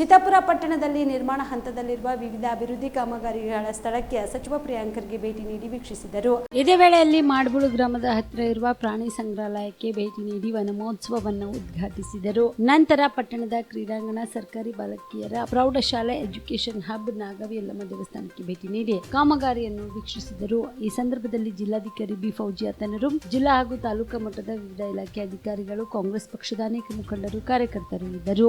ಚಿತ್ತಾಪುರ ಪಟ್ಟಣದಲ್ಲಿ ನಿರ್ಮಾಣ ಹಂತದಲ್ಲಿರುವ ವಿವಿಧ ಅಭಿವೃದ್ಧಿ ಕಾಮಗಾರಿಗಳ ಸ್ಥಳಕ್ಕೆ ಸಚಿವ ಪ್ರಿಯಾಂಕರ್ಗೆ ಭೇಟಿ ನೀಡಿ ವೀಕ್ಷಿಸಿದರು. ಇದೇ ವೇಳೆಯಲ್ಲಿ ಮಾಡ್ಬುಳು ಗ್ರಾಮದ ಹತ್ತಿರ ಇರುವ ಪ್ರಾಣಿ ಸಂಗ್ರಹಾಲಯಕ್ಕೆ ಭೇಟಿ ನೀಡಿ ವನಮಹೋತ್ಸವವನ್ನು ಉದ್ಘಾಟಿಸಿದರು. ನಂತರ ಪಟ್ಟಣದ ಕ್ರೀಡಾಂಗಣ, ಸರ್ಕಾರಿ ಬಾಲಕಿಯರ ಪ್ರೌಢಶಾಲೆ ಎಜುಕೇಶನ್ ಹಬ್, ನಾಗವಿ ಎಲ್ಲಮ್ಮ ದೇವಸ್ಥಾನಕ್ಕೆ ಭೇಟಿ ನೀಡಿ ಕಾಮಗಾರಿಯನ್ನು ವೀಕ್ಷಿಸಿದರು. ಈ ಸಂದರ್ಭದಲ್ಲಿ ಜಿಲ್ಲಾಧಿಕಾರಿ ಬಿ ಫೌಜಿಯಾ ತನರು ಜಿಲ್ಲಾ ಹಾಗೂ ತಾಲೂಕಾ ಮಟ್ಟದ ವಿವಿಧ ಇಲಾಖೆ ಅಧಿಕಾರಿಗಳು, ಕಾಂಗ್ರೆಸ್ ಪಕ್ಷದ ಅನೇಕ ಮುಖಂಡರು, ಕಾರ್ಯಕರ್ತರು ಇದ್ದರು.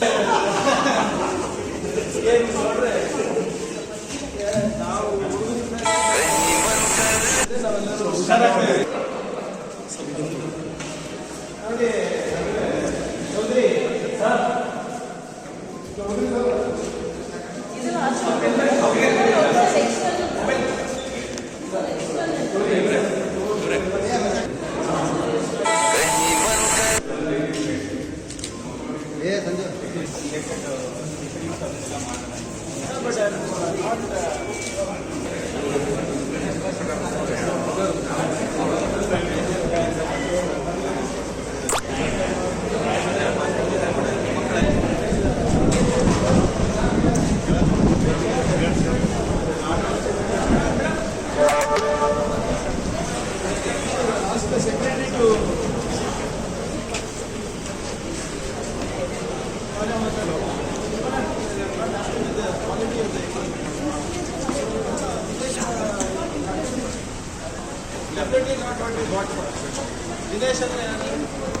we got for. ದಿನೇಶ್ ಅಂದ್ರೆ ಸಂಜೆ Definitely not what we bought for. Dinesh and